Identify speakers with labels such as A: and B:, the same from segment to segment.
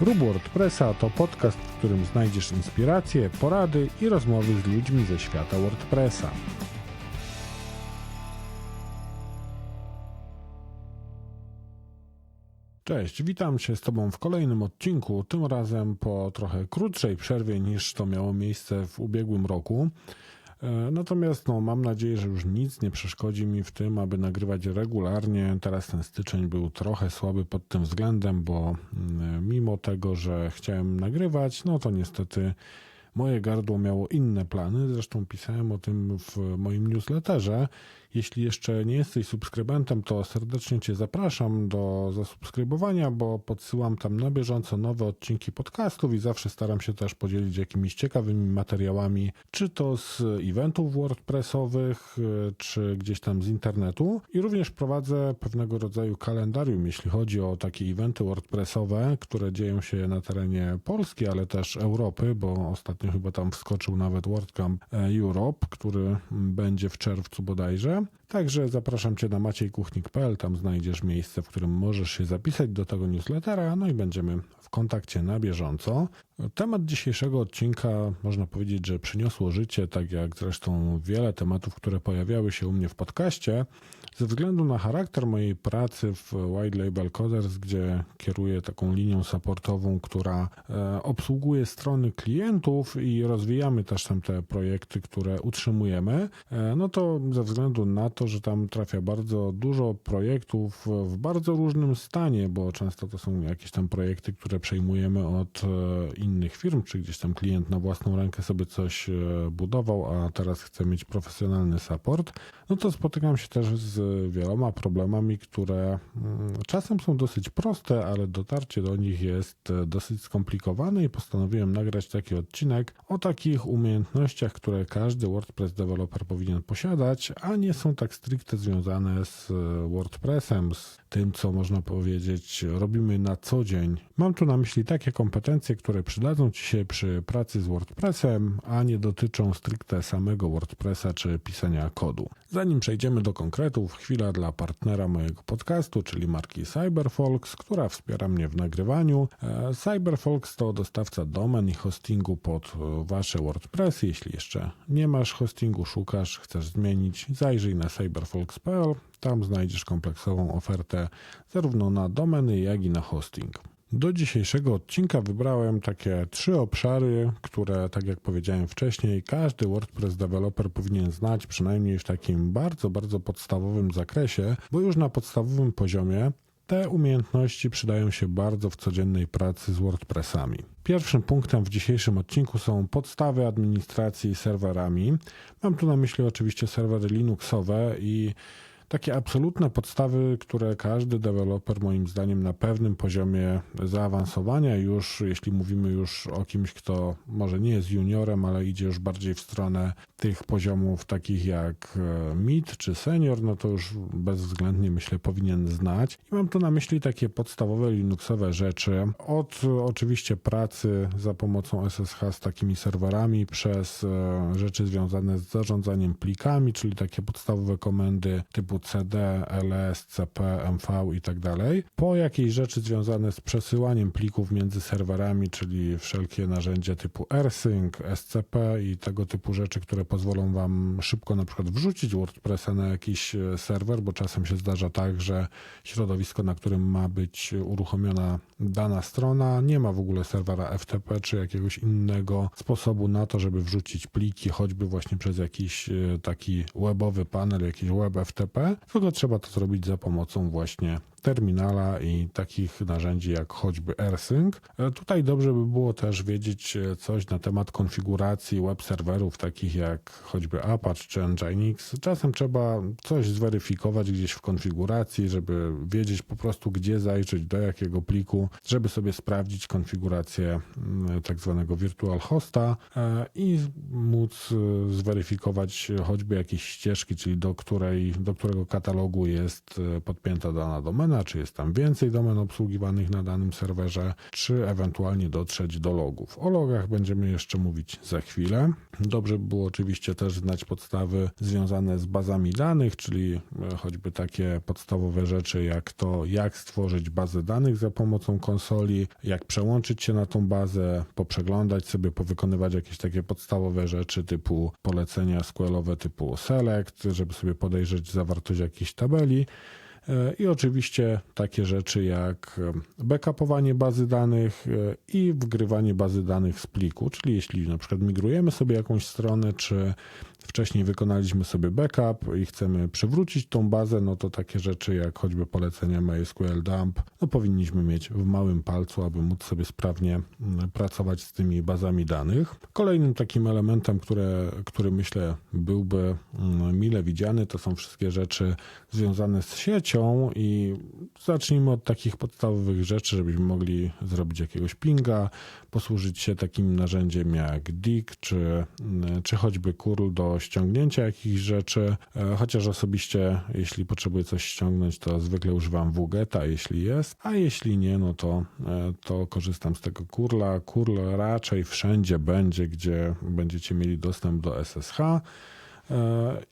A: Rób WordPressa to podcast, w którym znajdziesz inspiracje, porady i rozmowy z ludźmi ze świata WordPressa. Cześć, witam się z Tobą w kolejnym odcinku, tym razem po trochę krótszej przerwie niż to miało miejsce w ubiegłym roku. E, Natomiast no, mam nadzieję, że już nic nie przeszkodzi mi w tym, aby nagrywać regularnie. Teraz ten styczeń był trochę słaby pod tym względem, bo mm, mimo tego, że chciałem nagrywać, no to niestety moje gardło miało inne plany. Zresztą pisałem o tym w moim newsletterze. Jeśli jeszcze nie jesteś subskrybentem, to serdecznie Cię zapraszam do zasubskrybowania, bo podsyłam tam na bieżąco nowe odcinki podcastów i zawsze staram się też podzielić jakimiś ciekawymi materiałami, czy to z eventów WordPressowych, y, czy gdzieś tam z internetu. I również prowadzę pewnego rodzaju kalendarium, jeśli chodzi o takie eventy WordPressowe, które dzieją się na terenie Polski, ale też Europy, bo ostatnio chyba tam wskoczył nawet WordCamp e, Europe, który będzie w czerwcu bodajże. from Także zapraszam Cię na maciejkuchnik.pl, tam znajdziesz miejsce, w którym możesz się zapisać do tego newslettera, no i będziemy w kontakcie na bieżąco. Temat dzisiejszego odcinka można powiedzieć, że przyniosło życie, tak jak zresztą wiele tematów, które pojawiały się u mnie w podcaście. Ze względu na charakter mojej pracy w White Label Coders, gdzie kieruję taką linią supportową, która e, obsługuje strony klientów i rozwijamy też tam te projekty, które utrzymujemy, e, no to ze względu na to, że tam trafia bardzo dużo projektów w bardzo różnym stanie, bo często to są jakieś tam projekty, które przejmujemy od e, innych firm, czy gdzieś tam klient na własną rękę sobie coś e, budował, a teraz chce mieć profesjonalny support, no to spotykam się też z wieloma problemami, które mm, czasem są dosyć proste, ale dotarcie do nich jest e, dosyć skomplikowane i postanowiłem nagrać taki odcinek o takich umiejętnościach, które każdy WordPress developer powinien posiadać, a nie są tak stricte związane z e, WordPressem, z tym, co można powiedzieć robimy na co dzień. Mam tu na myśli takie kompetencje, które przydadzą Ci się przy pracy z WordPressem, a nie dotyczą stricte samego WordPressa czy pisania kodu. Zanim przejdziemy do konkretów, chwila dla partnera mojego podcastu, czyli marki Cyberfolks, która wspiera mnie w nagrywaniu. E, Cyberfolks to dostawca domen i hostingu pod Wasze WordPressy. Jeśli jeszcze nie masz hostingu, szukasz, chcesz zmienić, zajrzyj na cyberfolks.pl. Tam znajdziesz kompleksową ofertę zarówno na domeny, jak i na hosting. Do dzisiejszego odcinka wybrałem takie trzy obszary, które, tak jak powiedziałem wcześniej, każdy WordPress developer powinien znać, przynajmniej w takim bardzo, bardzo podstawowym zakresie, bo już na podstawowym poziomie te umiejętności przydają się bardzo w codziennej pracy z WordPressami. Pierwszym punktem w dzisiejszym odcinku są podstawy administracji serwerami. Mam tu na myśli oczywiście serwery Linuxowe i takie absolutne podstawy, które każdy deweloper moim zdaniem na pewnym poziomie zaawansowania już, jeśli mówimy już o kimś, kto może nie jest juniorem, ale idzie już bardziej w stronę tych poziomów takich jak e, mid czy senior, no to już bezwzględnie myślę powinien znać. I mam tu na myśli takie podstawowe Linuxowe rzeczy, od oczywiście pracy za pomocą SSH z takimi serwerami, przez e, rzeczy związane z zarządzaniem plikami, czyli takie podstawowe komendy typu CD, LS, CP, MV i tak dalej, po jakieś rzeczy związane z przesyłaniem plików między serwerami, czyli wszelkie narzędzia typu AirSync, SCP i tego typu rzeczy, które pozwolą Wam szybko na przykład wrzucić WordPressa na jakiś e, serwer, bo czasem się zdarza tak, że środowisko, na którym ma być uruchomiona dana strona, nie ma w ogóle serwera FTP czy jakiegoś innego sposobu na to, żeby wrzucić pliki, choćby właśnie przez jakiś e, taki webowy panel, jakiś web FTP, tylko trzeba to zrobić za pomocą właśnie terminala i takich narzędzi jak choćby AirSync. E, Tutaj dobrze by było też wiedzieć e, coś na temat konfiguracji web serwerów takich jak choćby Apache czy Nginx. Czasem trzeba coś zweryfikować gdzieś w konfiguracji, żeby wiedzieć po prostu gdzie zajrzeć, do jakiego pliku, żeby sobie sprawdzić konfigurację mm, tak zwanego virtual hosta e, i móc zweryfikować choćby jakieś ścieżki, czyli do, której, do którego katalogu jest podpięta dana domena domena, czy jest tam więcej domen obsługiwanych na danym serwerze, czy ewentualnie dotrzeć do logów. O logach będziemy jeszcze mówić za chwilę. Dobrze by było oczywiście też znać podstawy związane z bazami danych, czyli e, choćby takie podstawowe rzeczy jak to, jak stworzyć bazę danych za pomocą konsoli, jak przełączyć się na tą bazę, poprzeglądać sobie, powykonywać jakieś takie podstawowe rzeczy typu polecenia SQL-owe typu select, żeby sobie podejrzeć zawartość jakiejś tabeli. E, I oczywiście takie rzeczy jak e, backupowanie bazy danych e, i wgrywanie bazy danych z pliku, czyli jeśli na przykład migrujemy sobie jakąś stronę, czy wcześniej wykonaliśmy sobie backup i chcemy przywrócić tą bazę, no to takie rzeczy jak choćby polecenie MySQL dump, no powinniśmy mieć w małym palcu, aby móc sobie sprawnie mm, pracować z tymi bazami danych. Kolejnym takim elementem, które, który myślę byłby mm, mile widziany, to są wszystkie rzeczy związane z siecią i zacznijmy od takich podstawowych rzeczy, żebyśmy mogli zrobić jakiegoś pinga, posłużyć się takim narzędziem jak DIG, czy, mm, czy choćby curl do ściągnięcia jakichś rzeczy, e, chociaż osobiście, jeśli potrzebuję coś ściągnąć, to zwykle używam wgeta, jeśli jest, a jeśli nie, no to, e, to korzystam z tego kurla. Kurl raczej wszędzie będzie, gdzie będziecie mieli dostęp do SSH e,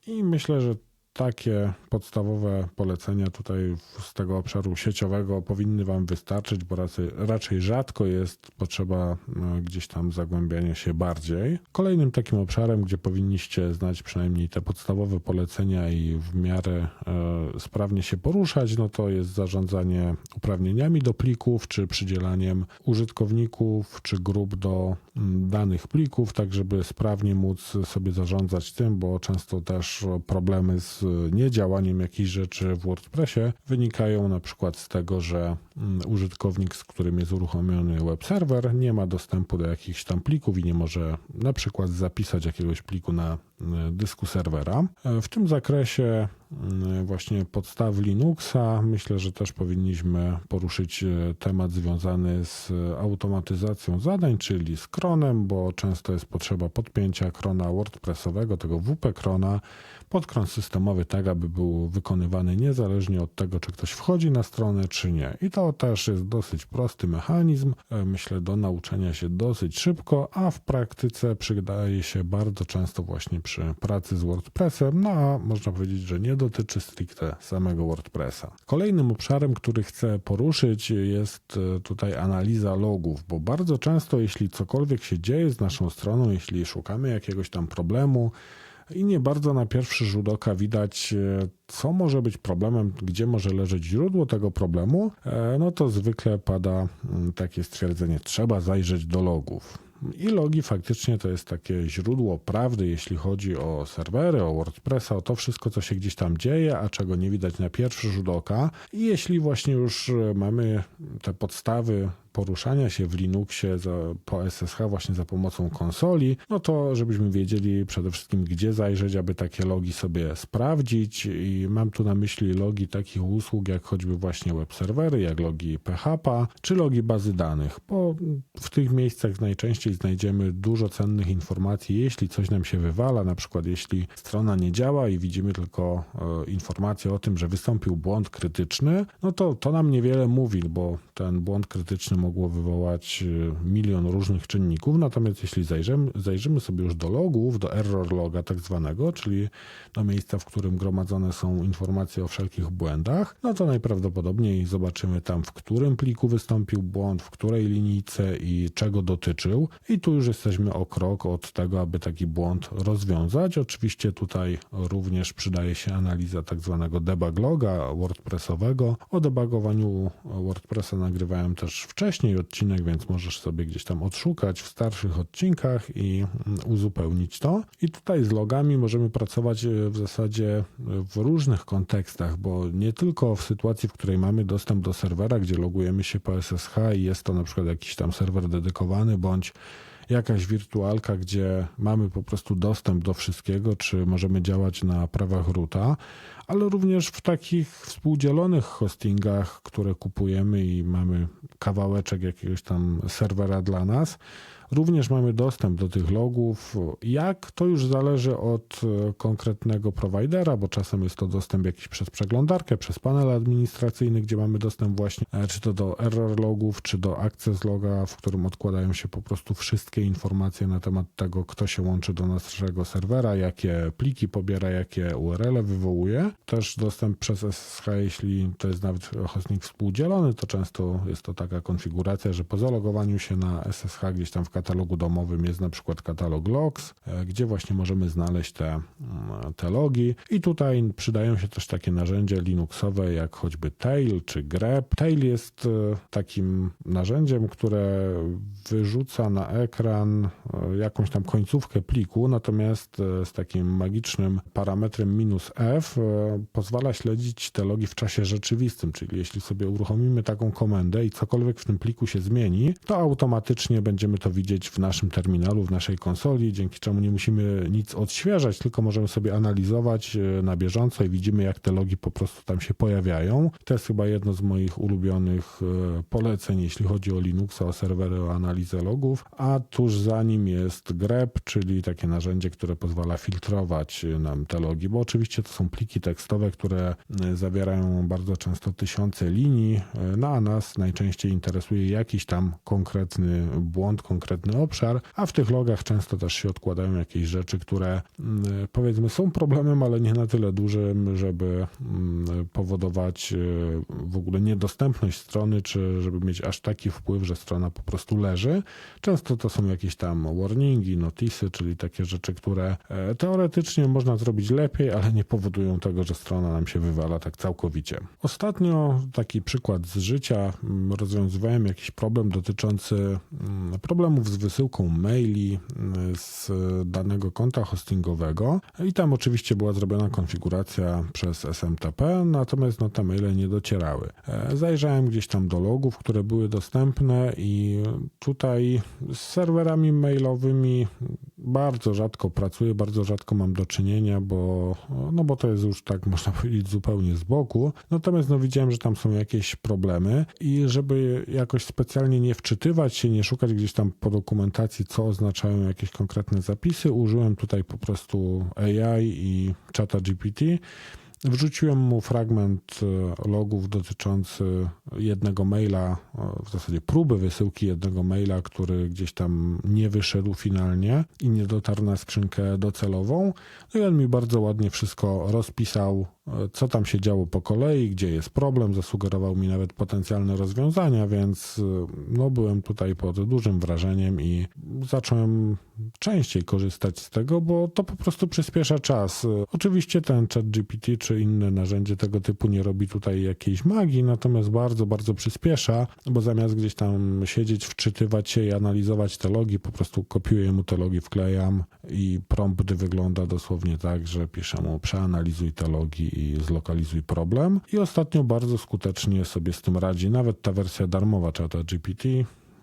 A: i myślę, że takie podstawowe polecenia tutaj z tego obszaru sieciowego powinny Wam wystarczyć, bo raczej, raczej rzadko jest potrzeba e, gdzieś tam zagłębiania się bardziej. Kolejnym takim obszarem, gdzie powinniście znać przynajmniej te podstawowe polecenia i w miarę e, sprawnie się poruszać, no to jest zarządzanie uprawnieniami do plików, czy przydzielaniem użytkowników, czy grup do danych plików, tak żeby sprawnie móc sobie zarządzać tym, bo często też problemy z niedziałaniem jakichś rzeczy w WordPressie wynikają na przykład z tego, że mm, użytkownik, z którym jest uruchomiony web serwer, nie ma dostępu do jakichś tam plików i nie może na przykład zapisać jakiegoś pliku na dysku serwera. E, w tym zakresie mm, właśnie podstaw Linuxa myślę, że też powinniśmy poruszyć e, temat związany z automatyzacją zadań, czyli z kronem, bo często jest potrzeba podpięcia krona WordPressowego, tego WP krona podkron systemowy tak, aby był wykonywany niezależnie od tego, czy ktoś wchodzi na stronę, czy nie. I to też jest dosyć prosty mechanizm, e, myślę, do nauczenia się dosyć szybko, a w praktyce przydaje się bardzo często właśnie przy pracy z WordPressem, no a można powiedzieć, że nie dotyczy stricte samego WordPressa. Kolejnym obszarem, który chcę poruszyć jest e, tutaj analiza logów, bo bardzo często jeśli cokolwiek się dzieje z naszą stroną, jeśli szukamy jakiegoś tam problemu, i nie bardzo na pierwszy rzut oka widać, e, co może być problemem, gdzie może leżeć źródło tego problemu, e, no to zwykle pada mm, takie stwierdzenie, trzeba zajrzeć do logów. I logi faktycznie to jest takie źródło prawdy, jeśli chodzi o serwery, o WordPressa, o to wszystko, co się gdzieś tam dzieje, a czego nie widać na pierwszy rzut oka. I jeśli właśnie już mamy te podstawy poruszania się w Linuxie za, po SSH właśnie za pomocą konsoli, no to żebyśmy wiedzieli przede wszystkim gdzie zajrzeć, aby takie logi sobie sprawdzić. I mam tu na myśli logi takich usług jak choćby właśnie web serwery, jak logi PHP czy logi bazy danych, bo w tych miejscach najczęściej znajdziemy dużo cennych informacji, jeśli coś nam się wywala, na przykład jeśli strona nie działa i widzimy tylko e, informację o tym, że wystąpił błąd krytyczny, no to to nam niewiele mówi, bo ten błąd krytyczny mogło wywołać y, milion różnych czynników, natomiast jeśli zajrzymy, zajrzymy sobie już do logów, do error loga tak zwanego, czyli do miejsca, w którym gromadzone są informacje o wszelkich błędach, no to najprawdopodobniej zobaczymy tam, w którym pliku wystąpił błąd, w której linijce i czego dotyczył. I tu już jesteśmy o krok od tego, aby taki błąd rozwiązać. Oczywiście tutaj również przydaje się analiza tak zwanego debug loga WordPressowego. O debugowaniu WordPressa nagrywałem też wcześniej odcinek, więc możesz sobie gdzieś tam odszukać w starszych odcinkach i mm, uzupełnić to. I tutaj z logami możemy pracować e, w zasadzie w różnych kontekstach, bo nie tylko w sytuacji, w której mamy dostęp do serwera, gdzie logujemy się po SSH i jest to na przykład jakiś tam serwer dedykowany, bądź jakaś wirtualka, gdzie mamy po prostu dostęp do wszystkiego, czy możemy działać na prawach roota, ale również w takich współdzielonych hostingach, które kupujemy i mamy kawałeczek jakiegoś tam serwera dla nas. Również mamy dostęp do tych logów. Jak? To już zależy od e, konkretnego prowajdera, bo czasem jest to dostęp jakiś przez przeglądarkę, przez panel administracyjny, gdzie mamy dostęp właśnie e, czy to do error logów, czy do access loga, w którym odkładają się po prostu wszystkie informacje na temat tego, kto się łączy do naszego serwera, jakie pliki pobiera, jakie URL wywołuje. Też dostęp przez SSH, jeśli to jest nawet hostnik współdzielony, to często jest to taka konfiguracja, że po zalogowaniu się na SSH gdzieś tam w katalogu domowym jest na przykład katalog logs, e, gdzie właśnie możemy znaleźć te, mm, te logi i tutaj przydają się też takie narzędzia linuxowe jak choćby tail czy grep. Tail jest e, takim narzędziem, które wyrzuca na ekran e, jakąś tam końcówkę pliku, natomiast z takim magicznym parametrem minus f pozwala śledzić te logi w czasie rzeczywistym, czyli jeśli sobie uruchomimy taką komendę i cokolwiek w tym pliku się zmieni, to automatycznie będziemy to widzieć w naszym terminalu, w naszej konsoli, dzięki czemu nie musimy nic odświeżać, tylko możemy sobie analizować e, na bieżąco i widzimy, jak te logi po prostu tam się pojawiają. To jest chyba jedno z moich ulubionych e, poleceń, jeśli chodzi o Linuxa, o serwery, o analizę logów, a tuż za nim jest grep, czyli takie narzędzie, które pozwala filtrować nam te logi, bo oczywiście to są pliki tekstowe, które e, zawierają bardzo często tysiące linii, no a nas najczęściej interesuje jakiś tam konkretny błąd, konkretny obszar, a w tych logach często też się odkładają jakieś rzeczy, które mm, powiedzmy są problemem, ale nie na tyle dużym, żeby mm, powodować e, w ogóle niedostępność strony, czy żeby mieć aż taki wpływ, że strona po prostu leży. Często to są jakieś tam warningi, notisy, czyli takie rzeczy, które e, teoretycznie można zrobić lepiej, ale nie powodują tego, że strona nam się wywala tak całkowicie. Ostatnio taki przykład z życia mm, rozwiązywałem jakiś problem dotyczący problemów z wysyłką maili mm, z danego konta hostingowego i tam oczywiście była zrobiona konfiguracja przez SMTP, natomiast no, te maile nie docierały. E, zajrzałem gdzieś tam do logów, które były dostępne i tutaj z serwerami mailowymi bardzo rzadko pracuję, bardzo rzadko mam do czynienia, bo, no bo to jest już tak można powiedzieć zupełnie z boku. Natomiast no widziałem, że tam są jakieś problemy i żeby jakoś specjalnie nie wczytywać się, nie szukać gdzieś tam po dokumentacji, co oznaczają jakieś konkretne zapisy, użyłem tutaj po prostu AI i czata GPT. Wrzuciłem mu fragment e, logów dotyczący jednego maila, e, w zasadzie próby wysyłki jednego maila, który gdzieś tam nie wyszedł finalnie i nie dotarł na skrzynkę docelową. No i on mi bardzo ładnie wszystko rozpisał, co tam się działo po kolei, gdzie jest problem, zasugerował mi nawet potencjalne rozwiązania, więc no, byłem tutaj pod dużym wrażeniem i zacząłem częściej korzystać z tego, bo to po prostu przyspiesza czas. Oczywiście ten chat GPT czy inne narzędzie tego typu nie robi tutaj jakiejś magii, natomiast bardzo, bardzo przyspiesza, bo zamiast gdzieś tam siedzieć, wczytywać się i analizować te logi, po prostu kopiuję mu te logi, wklejam i prompt wygląda dosłownie tak, że piszę mu przeanalizuj te logi i zlokalizuj problem. I ostatnio bardzo skutecznie sobie z tym radzi nawet ta wersja darmowa czata GPT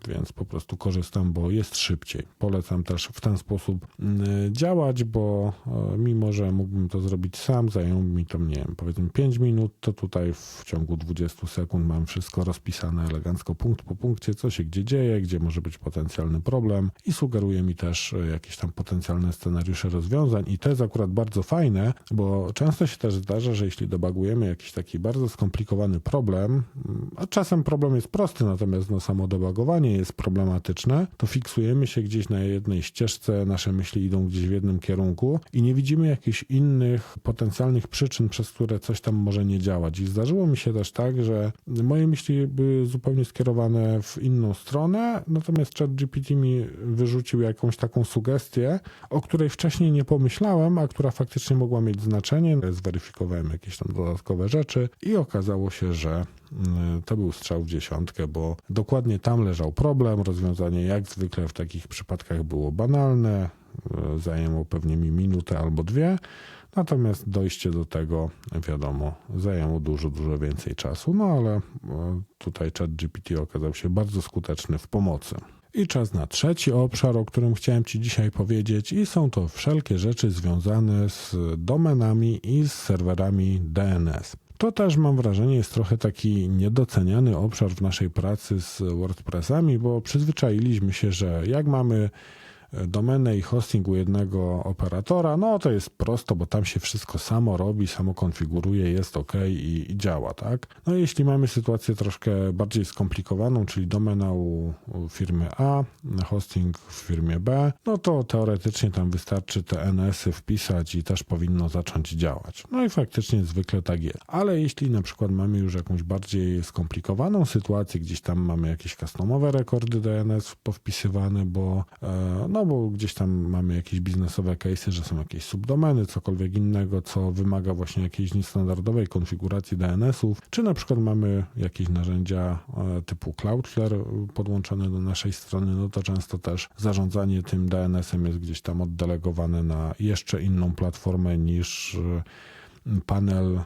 A: więc po prostu korzystam, bo jest szybciej. Polecam też w ten sposób mm, działać, bo e, mimo, że mógłbym to zrobić sam, zajęło mi to, nie wiem, powiedzmy 5 minut, to tutaj w ciągu 20 sekund mam wszystko rozpisane elegancko, punkt po punkcie, co się gdzie dzieje, gdzie może być potencjalny problem i sugeruje mi też e, jakieś tam potencjalne scenariusze rozwiązań i to jest akurat bardzo fajne, bo często się też zdarza, że jeśli debagujemy jakiś taki bardzo skomplikowany problem, mm, a czasem problem jest prosty, natomiast no, samo debagowanie jest problematyczne, to fiksujemy się gdzieś na jednej ścieżce, nasze myśli idą gdzieś w jednym kierunku i nie widzimy jakichś innych potencjalnych przyczyn, przez które coś tam może nie działać. I zdarzyło mi się też tak, że moje myśli były zupełnie skierowane w inną stronę, natomiast ChatGPT mi wyrzucił jakąś taką sugestię, o której wcześniej nie pomyślałem, a która faktycznie mogła mieć znaczenie. Zweryfikowałem jakieś tam dodatkowe rzeczy i okazało się, że to był strzał w dziesiątkę, bo dokładnie tam leżał problem. Rozwiązanie jak zwykle w takich przypadkach było banalne, e, zajęło pewnie mi minutę albo dwie. Natomiast dojście do tego, wiadomo, zajęło dużo, dużo więcej czasu. No ale e, tutaj ChatGPT okazał się bardzo skuteczny w pomocy. I czas na trzeci obszar, o którym chciałem Ci dzisiaj powiedzieć, i są to wszelkie rzeczy związane z domenami i z serwerami DNS. To też mam wrażenie jest trochę taki niedoceniany obszar w naszej pracy z WordPressami, bo przyzwyczailiśmy się, że jak mamy domenę i hosting u jednego operatora, no to jest prosto, bo tam się wszystko samo robi, samo konfiguruje, jest ok i, i działa, tak? No jeśli mamy sytuację troszkę bardziej skomplikowaną, czyli domena u, u firmy A, hosting w firmie B, no to teoretycznie tam wystarczy te NS-y wpisać i też powinno zacząć działać. No i faktycznie zwykle tak jest. Ale jeśli na przykład mamy już jakąś bardziej skomplikowaną sytuację, gdzieś tam mamy jakieś customowe rekordy DNS powpisywane, bo e, no bo gdzieś tam mamy jakieś biznesowe case'y, że są jakieś subdomeny, cokolwiek innego, co wymaga właśnie jakiejś niestandardowej konfiguracji DNS-ów, czy na przykład mamy jakieś narzędzia e, typu Cloudflare podłączone do naszej strony, no to często też zarządzanie tym DNS-em jest gdzieś tam oddelegowane na jeszcze inną platformę niż e, panel, e,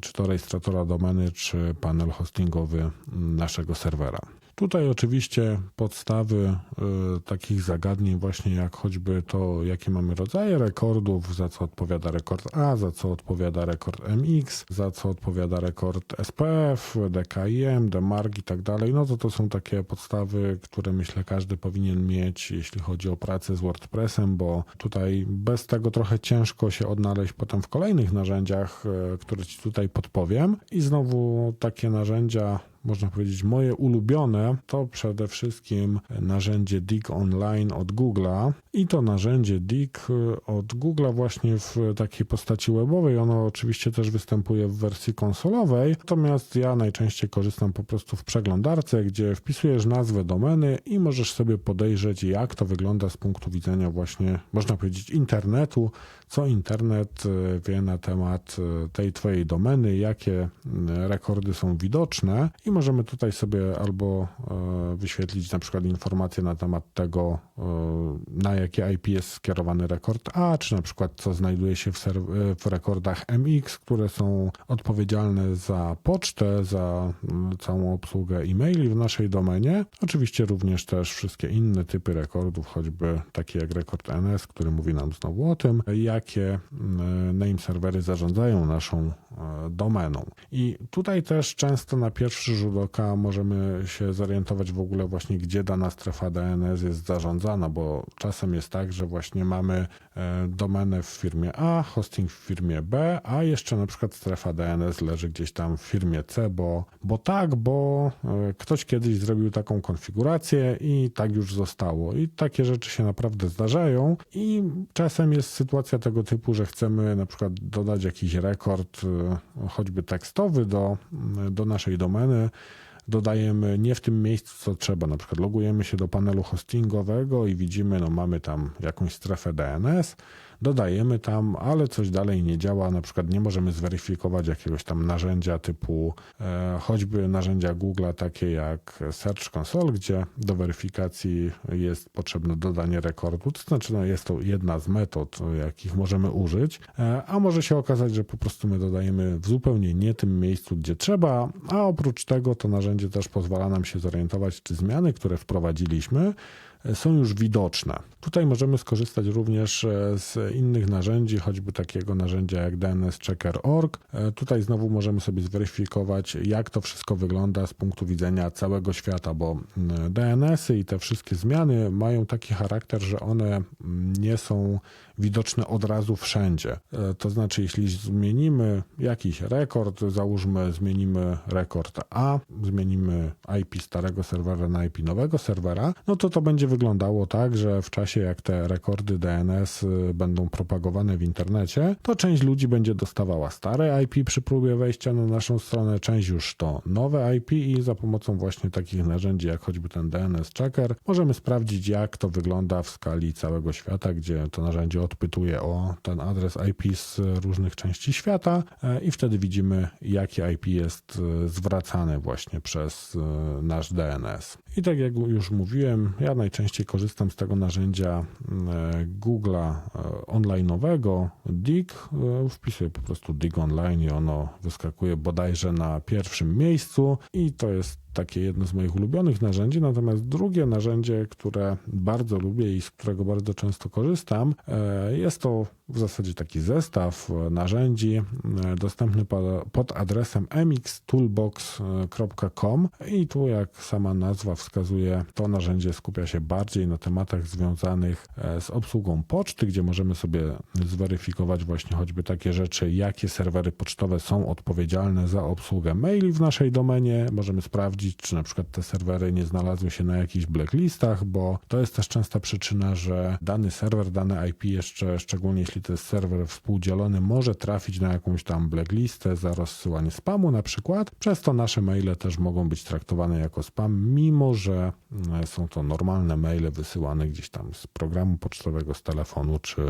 A: czy to rejestratora domeny, czy panel hostingowy naszego serwera. Tutaj oczywiście podstawy y, takich zagadnień właśnie jak choćby to, jakie mamy rodzaje rekordów, za co odpowiada rekord A, za co odpowiada rekord MX, za co odpowiada rekord SPF, DKIM, DMARC i tak dalej, no to to są takie podstawy, które myślę każdy powinien mieć, jeśli chodzi o pracę z WordPressem, bo tutaj bez tego trochę ciężko się odnaleźć potem w kolejnych narzędziach, y, które Ci tutaj podpowiem. I znowu takie narzędzia można powiedzieć, moje ulubione to przede wszystkim narzędzie Dig Online od Google'a. I to narzędzie Dig od Google'a właśnie w takiej postaci webowej. Ono oczywiście też występuje w wersji konsolowej, natomiast ja najczęściej korzystam po prostu w przeglądarce, gdzie wpisujesz nazwę domeny i możesz sobie podejrzeć, jak to wygląda z punktu widzenia właśnie, można powiedzieć, internetu, co internet e, wie na temat e, tej twojej domeny, jakie rekordy są widoczne. I możemy tutaj sobie albo e, wyświetlić na przykład informacje na temat tego, na jakie IP jest skierowany rekord A, czy na przykład co znajduje się w, w rekordach MX, które są odpowiedzialne za pocztę, za całą obsługę e-maili w naszej domenie. Oczywiście również też wszystkie inne typy rekordów, choćby takie jak rekord NS, który mówi nam znowu o tym, jak jakie mm, name serwery zarządzają naszą e, domeną. I tutaj też często na pierwszy rzut oka możemy się zorientować w ogóle właśnie, gdzie dana strefa DNS jest zarządzana, bo czasem jest tak, że właśnie mamy e, domenę w firmie A, hosting w firmie B, a jeszcze na przykład strefa DNS leży gdzieś tam w firmie C, bo, bo tak, bo e, ktoś kiedyś zrobił taką konfigurację i tak już zostało. I takie rzeczy się naprawdę zdarzają i czasem jest sytuacja tego typu, że chcemy na przykład dodać jakiś rekord, y, choćby tekstowy do, do naszej domeny, dodajemy nie w tym miejscu, co trzeba. Na przykład logujemy się do panelu hostingowego i widzimy, no mamy tam jakąś strefę DNS, dodajemy tam, ale coś dalej nie działa, na przykład nie możemy zweryfikować jakiegoś tam narzędzia typu e, choćby narzędzia Google'a takie jak Search Console, gdzie do weryfikacji jest potrzebne dodanie rekordu, to znaczy no, jest to jedna z metod, jakich możemy użyć, e, a może się okazać, że po prostu my dodajemy w zupełnie nie tym miejscu, gdzie trzeba, a oprócz tego to narzędzie też pozwala nam się zorientować, czy zmiany, które wprowadziliśmy, są już widoczne. Tutaj możemy skorzystać również e, z innych narzędzi, choćby takiego narzędzia jak dnschecker.org. E, tutaj znowu możemy sobie zweryfikować, jak to wszystko wygląda z punktu widzenia całego świata, bo DNS-y i te wszystkie zmiany mają taki charakter, że one nie są widoczne od razu wszędzie. E, to znaczy, jeśli zmienimy jakiś rekord, załóżmy, zmienimy rekord A, zmienimy IP starego serwera na IP nowego serwera, no to to będzie tak, że w czasie jak te rekordy DNS y, będą propagowane w internecie, to część ludzi będzie dostawała stare IP przy próbie wejścia na naszą stronę, część już to nowe IP i za pomocą właśnie takich narzędzi jak choćby ten DNS Checker możemy sprawdzić jak to wygląda w skali całego świata, gdzie to narzędzie odpytuje o ten adres IP z różnych części świata e, i wtedy widzimy jaki IP jest e, zwracany właśnie przez e, nasz DNS. I tak jak już mówiłem, ja najczęściej korzystam z tego narzędzia Google'a online'owego Dig. Wpisuję po prostu Dig Online i ono wyskakuje bodajże na pierwszym miejscu i to jest takie jedno z moich ulubionych narzędzi, natomiast drugie narzędzie, które bardzo lubię i z którego bardzo często korzystam, e, jest to w zasadzie taki zestaw narzędzi dostępny pod adresem mxtoolbox.com i tu jak sama nazwa wskazuje, to narzędzie skupia się bardziej na tematach związanych z obsługą poczty, gdzie możemy sobie zweryfikować właśnie choćby takie rzeczy, jakie serwery pocztowe są odpowiedzialne za obsługę maili w naszej domenie. Możemy sprawdzić, czy na przykład te serwery nie znalazły się na jakichś blacklistach, bo to jest też częsta przyczyna, że dany serwer, dane IP jeszcze, szczególnie jeśli to jest serwer współdzielony, może trafić na jakąś tam blacklistę za rozsyłanie spamu na przykład. Przez to nasze maile też mogą być traktowane jako spam, mimo że e, są to normalne maile wysyłane gdzieś tam z programu pocztowego, z telefonu czy,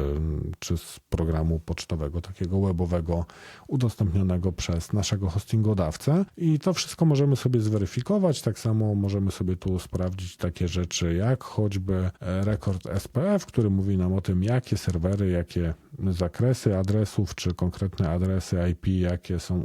A: czy z programu pocztowego, takiego webowego, udostępnionego przez naszego hostingodawcę. I to wszystko możemy sobie zweryfikować. Tak samo możemy sobie tu sprawdzić takie rzeczy jak choćby rekord SPF, który mówi nam o tym, jakie serwery, jakie zakresy adresów czy konkretne adresy IP, jakie są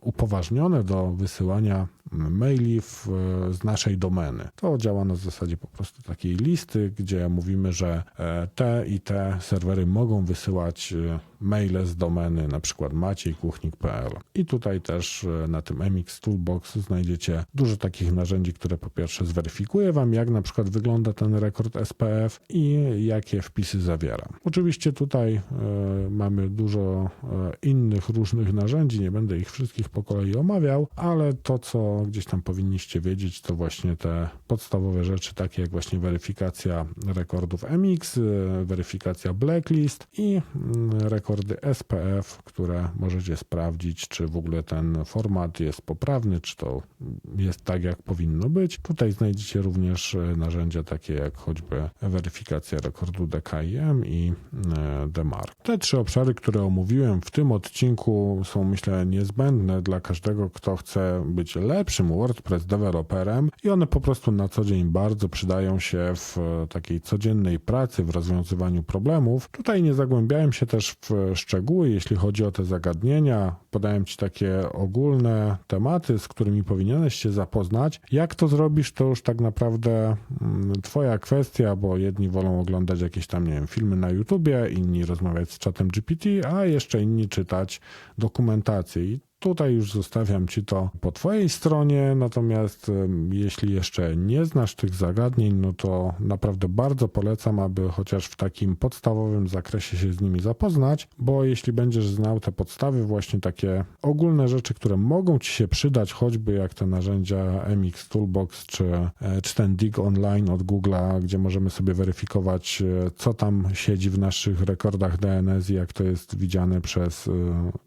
A: upoważnione do wysyłania maili w, z naszej domeny. To działa na zasadzie po prostu takiej listy, gdzie mówimy, że e, te i te serwery mogą wysyłać e, maile z domeny na przykład maciejkuchnik.pl. I tutaj też e, na tym MX Toolbox znajdziecie dużo takich narzędzi, które po pierwsze zweryfikuje Wam, jak na przykład wygląda ten rekord SPF i jakie wpisy zawiera. Oczywiście tutaj y, mamy dużo innych różnych narzędzi, nie będę ich wszystkich po kolei omawiał, ale to, co gdzieś tam powinniście wiedzieć, to właśnie te podstawowe rzeczy, takie jak właśnie weryfikacja rekordów MX, y, weryfikacja blacklist i mm, rekordy SPF, które możecie sprawdzić, czy w ogóle ten format jest poprawny, czy to jest tak, jak powinno być. Tutaj znajdziecie również e, narzędzia takie jak choćby weryfikacja rekordu DKIM i e, DMARC. Te trzy obszary, które omówiłem w tym odcinku są myślę niezbędne dla każdego, kto chce być lepszym WordPress deweloperem i one po prostu na co dzień bardzo przydają się w e, takiej codziennej pracy, w rozwiązywaniu problemów. Tutaj nie zagłębiałem się też w szczegóły, jeśli chodzi o te zagadnienia. Podałem Ci takie ogólne tematy, z którymi powinieneś się zapoznać. Jak to zrobisz, to już tak naprawdę mm, Twoja kwestia, bo jedni wolą oglądać jakieś tam, nie wiem, filmy na YouTubie, inni rozmawiać z czatem GPT, a jeszcze inni czytać dokumentację. I Tutaj już zostawiam Ci to po Twojej stronie, natomiast jeśli jeszcze nie znasz tych zagadnień, no to naprawdę bardzo polecam, aby chociaż w takim podstawowym zakresie się z nimi zapoznać, bo jeśli będziesz znał te podstawy, właśnie takie ogólne rzeczy, które mogą Ci się przydać, choćby jak te narzędzia MX Toolbox czy, e, czy ten Dig Online od Google'a, gdzie możemy sobie weryfikować, e, co tam siedzi w naszych rekordach DNS i jak to jest widziane przez e,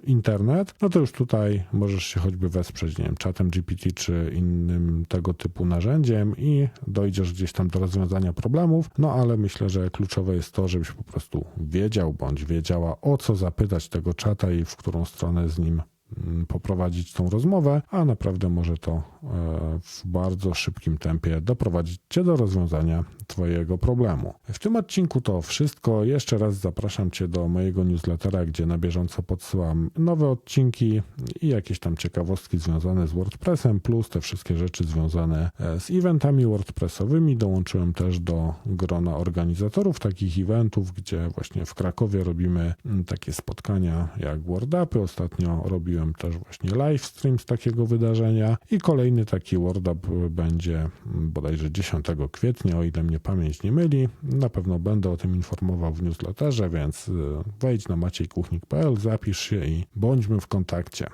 A: internet, no to już tutaj możesz się choćby wesprzeć, nie wiem, czatem GPT czy innym tego typu narzędziem i dojdziesz gdzieś tam do rozwiązania problemów. No ale myślę, że kluczowe jest to, żebyś po prostu wiedział bądź wiedziała o co zapytać tego czata i w którą stronę z nim poprowadzić tą rozmowę, a naprawdę może to e, w bardzo szybkim tempie doprowadzić Cię do rozwiązania Twojego problemu. W tym odcinku to wszystko. Jeszcze raz zapraszam Cię do mojego newslettera, gdzie na bieżąco podsyłam nowe odcinki i jakieś tam ciekawostki związane z WordPressem, plus te wszystkie rzeczy związane e, z eventami WordPressowymi. Dołączyłem też do grona organizatorów takich eventów, gdzie właśnie w Krakowie robimy mm, takie spotkania jak WordUpy. Ostatnio robiłem robiłem też właśnie live stream z takiego wydarzenia i kolejny taki WordUp będzie bodajże 10 kwietnia, o ile mnie pamięć nie myli. Na pewno będę o tym informował w newsletterze, więc y, wejdź na maciejkuchnik.pl, zapisz się i bądźmy w kontakcie.